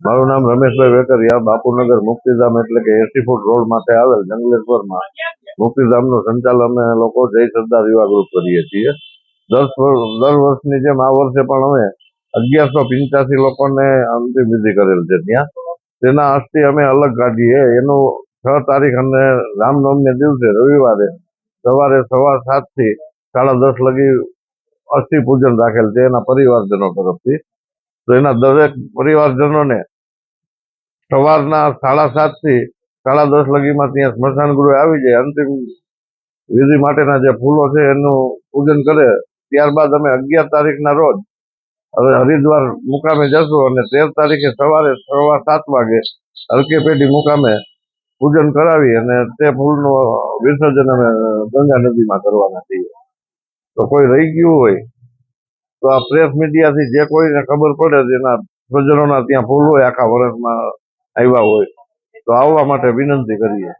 મારું નામ રમેશભાઈ વેકરિયા બાપુનગર મુક્તિધામ એટલે કે એસી ફૂટ રોડ માટે આવેલ જંગલેશ્વરમાં મુક્તિધામનું સંચાલન અમે લોકો જય સરદાર યુવા ગ્રુપ કરીએ છીએ. દસ દર વર્ષની જેમ આ વર્ષે પણ અમે અગિયારસો પિંચાસી લોકોને અંતિમ વિધિ કરેલ છે ત્યાં. તેના અસ્થિ અમે અલગ કાઢીએ. એનું છ તારીખ અને રામનવમી દિવસે રવિવારે સવારે સવા સાતથી સાડા દસ લગી અસ્થિ પૂજન રાખેલ છે એના પરિવારજનો તરફથી. તો એના દરેક પરિવારજનોને સવારના સાડા સાતથી સાડા દસ લગીમાં ત્યાં સ્મશાન ગૃહે આવી જાય. અંતિમ વિધિ માટેના જે ફૂલો છે એનું પૂજન કરે. ત્યારબાદ અમે અગિયાર તારીખના રોજ હવે હરિદ્વાર મુકામે જશું અને તેર તારીખે સવારે સવા સાત વાગે હલકી પેઢી મુકામે પૂજન કરાવી અને તે ફૂલનું વિસર્જન અમે ગંગા નદીમાં કરવાના છીએ. તો કોઈ રહી ગયું હોય તો આ પ્રેસ મીડિયાથી જે કોઈને ખબર પડે તેના સ્વજનોના ત્યાં ફૂલ હોય આખા વર્ષમાં આવ્યા હોય તો આવવા માટે વિનંતી કરીએ.